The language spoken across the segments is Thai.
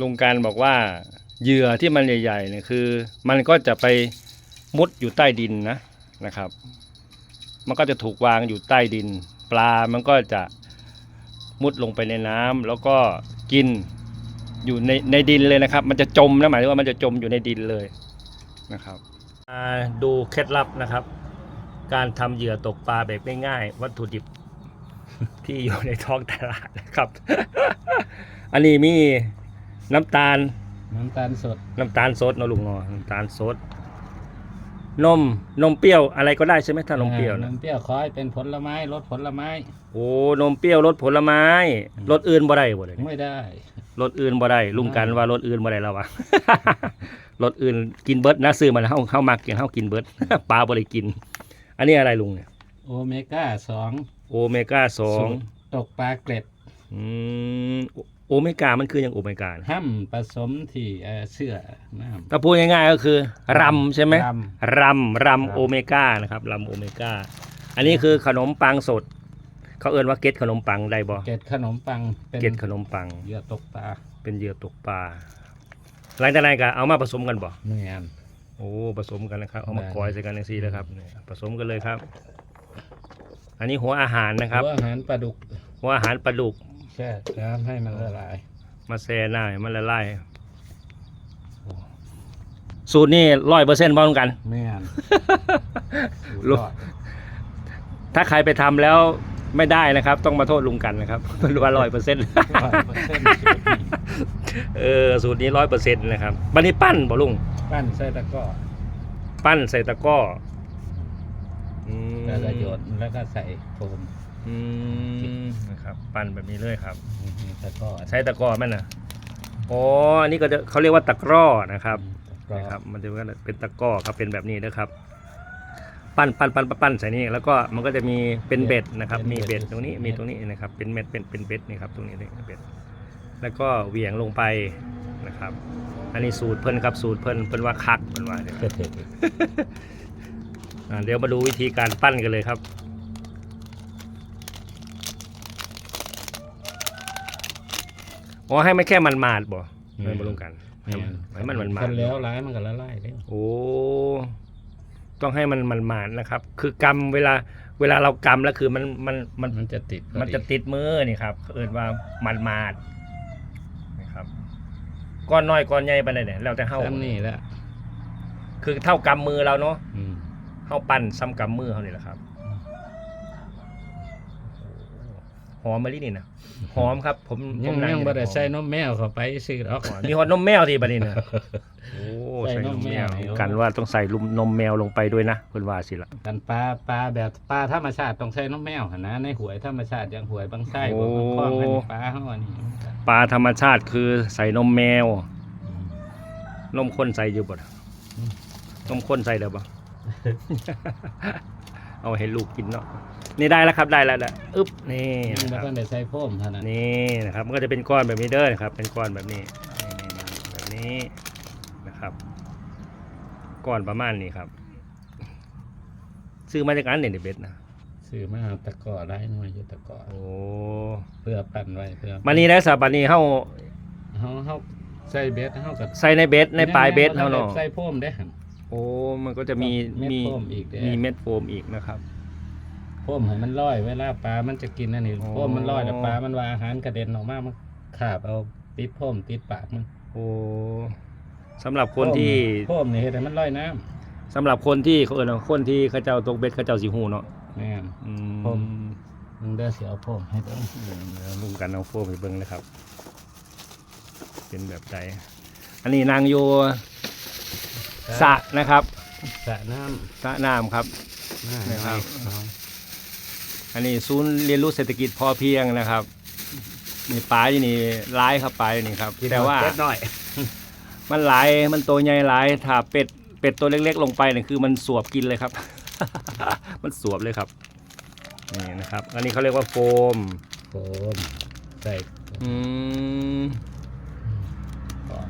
ลุงการบอกว่าเหยื่อที่มันใหญ่ๆเนี่ยคือ มันก็จะไปมุดอยู่ใต้ดินนะนะครับ มันก็จะถูกวางอยู่ใต้ดิน ปลามันก็จะมุดลงไปในน้ำแล้วก็กินอยู่ในในดินเลยนะครับ มันจะจมนะหมายถึงว่ามันจะจมอยู่ในดินเลยนะครับมาดูเคล็ดลับนะครับ การทำเหยื่อตกปลาแบบง่ายๆวัตถุดิบที่อยู่ในท้องตลาดนะครับ อันนี้มี น้ำตาล น้ำตาลสด น้ำตาลสดเนอะลุงเนอะน้ำตาลสด นม นมเปรี้ยวอะไรก็ได้ใช่ไหมถ้านมเปรี้ยวอ่านะนมเปรี้ยวขอให้เป็นผลไม้รสผลไม้ โอ้ นมเปรี้ยวรสผลไม้รสอื่นบ่ได้บ่เลยไม่ได้รสอื่นบ่ได้ลุงกันว่ารสอื่นบ่ได้แล้ววะรสอื่นกินเบิร์ดนะซื้อมาแล้วเฮาเฮามักกินเฮากินเบิร์ดปลาบ่ได้กิน อันนี้อะไรลุงเนี่ยโอเมก้าสองโอเมก้าสองสูตรตกปลาเกล็ดอืม โอโอเมก้ามันคืออย่างโอเมก้านะห้ำผสมที่เอ่อเสื้อน้ำถ้าพูดง่ายๆก็คือรำใช่ไหมรรำรำโอเมก้านะครับรำโอเมก้าอันนี้คือขนมปังสด เขาเอ่นว่าเกล็ดขนมปังได้บ่เกล็ดขนมปังเป็นเกล็ดขนมปัง เหยื่อตกปลาเป็นเหยื่อตกปลาหลังจากนั้นก็เอามาผสมกันบ่เนียนโอ้ผสมกันนะครับเอามาได้คอยใส่กันในซีนะครับเนี่ยผสมกันเลยครับ อันนี้หัวอาหารนะครับ หัวอาหารปลาดุกหัวอาหารปลาดุก แช่น้ำให้มันละลาย มาแช่หน้าให้มันละลายโอ้สูตรนี้ร้อยเปอร์เซ็นต์บ้างกันเนียนลูกถ้าใครไปทำแล้วไม่ได้นะครับ ต้องมาโทษลุงกันนะครับว่าร้อยเปอร์เซ็นต์ร้อยเปอร์เซ็นต์เออสูตรนี้ร้อยเปอร์เซ็นต์นะครับบันนี้ปั้นบ่ลุงปั้นใส่ตะกร้อปั้นใส่ตะกร้ออืมแล้วก็โยนแล้วก็ใส่โฟม อืมนะครับปั้นแบบนี้เลยครับนี่ตะกร้อใช้ตะกร้อแม่นนะอ๋ออันนี้ก็จะเขาเรียกว่าตะกร้อนะครับตะกร้อนะครับ มันจะเป็นตะกร้อครับเป็นแบบนี้นะครับปั้นปั้นปั้นปั้นปั้นใส่นี่แล้วก็มันก็จะมีเป็นเบ็ดนะครับ มีเบ็ดตรงนี้มีตรงนี้นะครับ เป็นเม็ดเป็นเป็นเบ็ดนี่ครับตรงนี้เลยเบ็ดแล้วก็เหวี่ยงลงไปนะครับ อันนี้สูตรเพิ่นครับสูตรเพิ่นเพิ่นว่าคักเพิ่นว่าเนี่ยอ่าเดี๋ยวมาดูวิธีการปั้นกันเลยครับ อ๋อให้มันแค่มันมาดๆบ่ไม่มาลงกันให้มันให้มันมันมาคดนแล้วร้ายมันก็ละลายแล้วโอ้ต้องให้มันมันมาดๆนะครับ คือกำเวลาเวลาเรากำแล้วคือมันมันมันมันจะติดมันจะติดมือนี่ครับเขาเอินว่ามันมาดๆนะครับก้อนน้อยก้อนใหญ่ไปเลยเนี่ยแล้วแต่เฮาซ้ำนี่แหละคือเท่ากำมือเราเนาะอืมเฮาปั้นซ้ำกำมือเขานี่แหละครับ หอมมาลินี่นะหอมครับ ผมผยังมนั่ยังบ่ได้หอมใส่นมแมวเข้าไปซื้อหรอกอ๋อมีหอมนมแมวที่บัดนี้นะโอ้ใส่ใส่นนมมแมแมว วกันว่าต้องใส่ลุมนมแมวลงไปด้วยนะเพิ่นว่าสิละกันปลาปลาแบบปลาธรรมชาติต้องใช้นมแมวหั่นนะในหวยธรรมชาติอย่างหวยบางไส้บางคล้องอันนี้ปลาเฮาอันนี้ปลาธรรมชาติคือใส่นมแมว นมข้นใส่อยู่บ่ล่ะนมข้นใส่เด้อบ่ เอาให้ลูกกินเนาะนี่ได้แล้วครับได้แล้วแหละอึ๊บนี่ยังนะบ่ครับทันได้ใส่โฟมเท่านั้นนี่นะครับมันก็จะเป็นก้อนแบบนี้เด้อนะครับ เป็นก้อนแบบนี้นี่ๆๆแบบนี้นะครับก้อนประมาณนี้ครับ ซื้อมาจากอันเนี่ยเบ็ดนะซื้อมาเอาตะกร้อได้หน่อยอยู่ตะกร้อโอ้เพื่อปั่นไว้เพื่อมานี่ได้สับบันนี้เฮาเฮาเฮาใส่เบ็ดเฮาก็ใส่ในเบ็ดในปลายเบ็ดเฮาเนาะใส่โฟมได้หั่น โอ้มันก็จะมีเม็ดมีโฟมอีกเด้มีเม็ดโฟมอีกนะครับ โฟมให้มันลอยเวลาปลา มันจะกินอันนี้อ๋อ โฟมมันลอยแล้วปลา มันว่าอาหารกระเด็นออกมา มันขาบเอาติดโฟมติดปากมันโอ้สำหรับคนที่โฟมนี่เฮ็ดให้มันลอยน้ำสำหรับคนที่เขาเออเนาะคนที่เขาเจ้าตกเบ็ดเขาเจ้าสิฮู้เนาะแม่น อืมโฟมมึงเด้อสิเอาโฟมให้เด้อเดี๋ยวลุงกันเอาโฟมไปเบิ่งนะครับ เป็นแบบใดอันนี้นางอยู่ สระนะครับสระน้ำสระน้ำครับน่านะครับเอาอันนี้ศูนย์เรียนรู้เศรษฐกิจพอเพียงนะครับนี่ปลาอยู่นี่ร้ายครับปลาอยู่นี่ครับแต่ว่าเล็กน้อย มันหลาย มันตัวใหญ่หลาย ถ้าเป็ด เป็ดตัวเล็กๆ ลงไปเนี่ยคือมันสวบกินเลยครับ มันสวบเลยครับ นี่นะครับ อันนี้เขาเรียกว่าโฟม โฟมใส่อืม ก่อน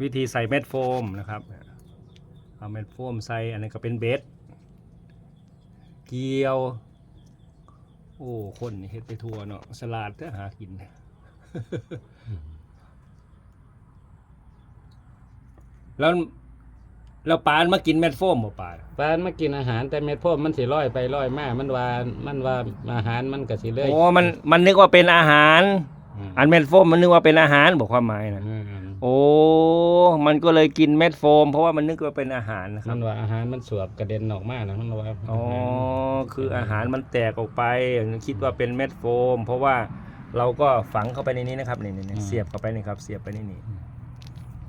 วิธีใส่เม็ดโฟมนะครับ เอาเม็ดโฟมใส่อันนี้ก็เป็นเบสเกียว โอ้ คนนี่เฮ็ดไปทั่วเนาะสลัดถ้าหากิน แล้วแล้วปานมากินเม็ดโฟมบ่ปานปานมากินอาหารแต่เม็ดพ่อมันสิลอยไปลอยมามันว่ามันว่าอาหารมันก็สิเลยโอ้มันมันนึกว่าเป็นอาหารอืมอันเม็ดโฟมมันนึกว่าเป็นอาหารบอกความหมายนะอืม โอ้ มันก็เลยกินเม็ดโฟม เพราะว่ามันนึกว่าเป็นอาหารนะครัมับนว่าอาหารมันสวบกระเด็นออกมานะมันว่าอ๋อ คืออาหารมันแตกออกไป คิดว่าเป็นเม็ดโฟม เพราะว่าเราก็ฝังเข้าไปในนี้นะครับนี่นี่เสียบเข้าไปนี่ครับ เสียบไปในนี่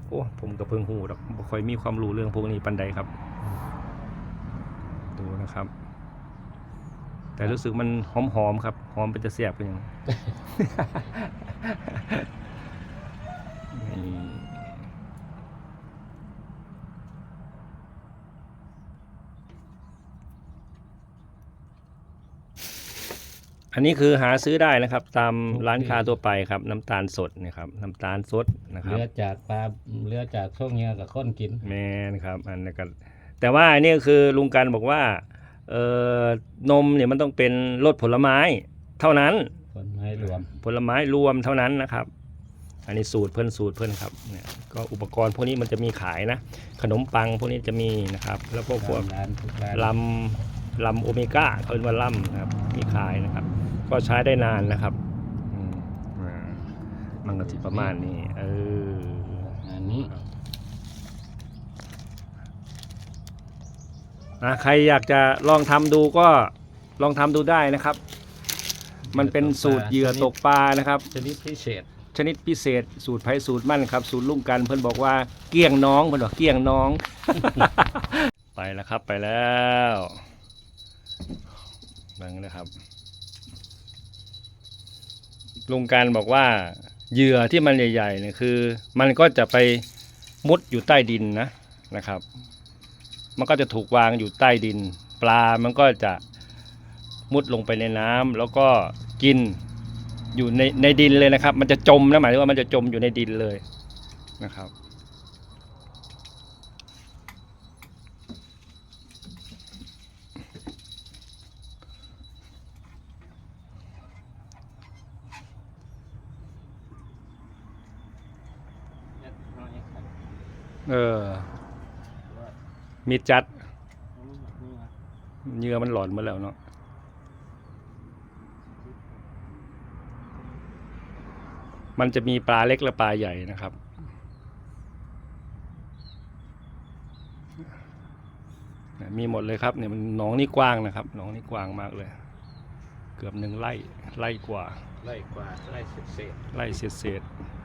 โอ้ ผมก็เพิ่งหูดอกบ่ค่อยมีความรู้เรื่องพวกนี้ปันใดครับ ดูนะครับ แต่รู้สึกมันหอมๆครับ หอมเป็นจะเสียบกันยัง อันนี้คือหาซื้อได้นะครับ ตามร้านค้าทั่วไปครับ น้ำตาลสดนะครับ น้ำตาลสดนะครับ เลือจากปลาเลือจากช่วงเงี้ยกับคนกิน แม่นะครับอันนี้ก็แต่ว่าอันนี้คือลุงกันบอกว่าเอ่อนมเนี่ยมันต้องเป็นรสผลไม้ เท่านั้นคนให้รวมผลไม้รวมเท่านั้นนะครับ อันนี้สูตรเพื่อนสูตรเพื่อนครับเนี่ยก็อุปกรณ์พวกนี้มันจะมีขายนะ ขนมปังพวกนี้จะมีนะครับ แล้วพวกพวก ร้านทุกร้าน ลำลำโอเมก้าเขาเรียกว่าลำนะครับ มีขายนะครับ ก็ใช้ได้นานนะครับอืมอ่ามันก็สิประมาณนี้ เอออันนี้อะใครอยากจะลองทำดูก็ลองทำดูได้นะครับ มันเป็นสูตรเหยื่อตกปลานะครับ ชนิดพิเศษ ชนิดพิเศษ สูตรไผ่สูตรมั่นครับ สูตรลุงกัน เพื่อนบอกว่าเกี้ยงน้องเพื่อนบอกเกี้ยงน้อง ไปแล้วครับไปแล้วบังนะครับ ลุงการบอกว่าเหยื่อที่มันใหญ่ๆเนี่ยคือ มันก็จะไปมุดอยู่ใต้ดินนะนะครับ มันก็จะถูกวางอยู่ใต้ดิน ปลามันก็จะมุดลงไปในน้ำแล้วก็กินอยู่ในในดินเลยนะครับ มันจะจมนะหมายถึงว่ามันจะจมอยู่ในดินเลยนะครับ เออ มีจัดเหยื่อมันหลอนมาแล้วเนาะมันจะมีปลาเล็กและปลาใหญ่นะครับ มีหมดเลยครับเนี่ยมันหนองนี่กว้างนะครับหนองนี่กว้างมากเลย เกือบหนึ่งไร่ไร่กว่าไล่กว่าไล่เศษไร่เศษเศษๆ